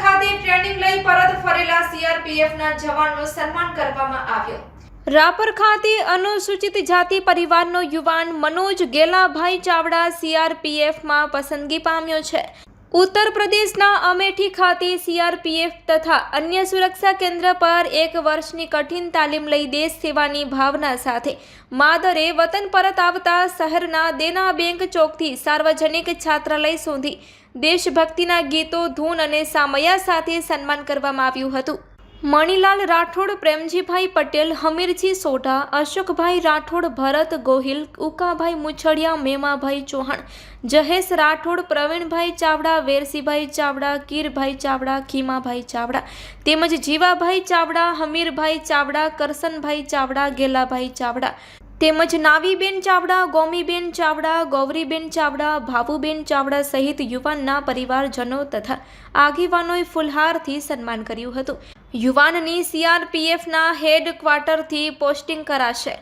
ખાતે ટ્રેનિંગ લઈ પરત ફરેલા સીઆરપીએફના જવાનનું સન્માન કરવામાં આવ્યું. રાપર ખાતે અનુસૂચિત જાતિ પરિવારનો યુવાન મનોજ ગેલાભાઈ ચાવડા સીઆરપીએફમાં પસંદગી પામ્યો છે. ઉત્તર પ્રદેશના અમેઠી ખાતે સીઆરપીએફ તથા અન્ય સુરક્ષા કેન્દ્ર પર એક વર્ષની કઠિન તાલીમ લઈ દેશ સેવાની ભાવના સાથે માદરે વતન પરત આવતા શહેરના દેના બેંક ચોકથી સાર્વજનિક છાત્રાલય સુધી દેશભક્તિના ગીતો, ધૂન અને સામયા સાથે સન્માન કરવામાં આવ્યું હતું. મણિલાલ રાઠોડ, પ્રેમજીભાઈ પટેલ, હમીરજી સોઢા, અશોકભાઈ રાઠોડ, ભરત ગોહિલ, ઉકાભાઈ મુછડિયા, મેમાભાઈ ચૌહાણ જહેશ રાઠોડ, પ્રવીણભાઈ ચાવડા, વેરસીભાઈ ચાવડા કીરભાઈ ચાવડા, ખીમાભાઈ ચાવડા, તેમજ જીવાભાઈ ચાવડા, હમીરભાઈ ચાવડા, કરસનભાઈ ચાવડા, ગેલાભાઈ ચાવડા. તેમજ નાવીબેન ચાવડા, ગોમીબેન ચાવડા, ગૌરીબેન ચાવડા, ભાવુબેન ચાવડા સહિત યુવાનના પરિવારજનો તથા આગેવાનોએ ફુલહારથી સન્માન કર્યું હતું. યુવાનની સીઆરપીએફના હેડ ક્વાર્ટરથી પોસ્ટિંગ કરાશે.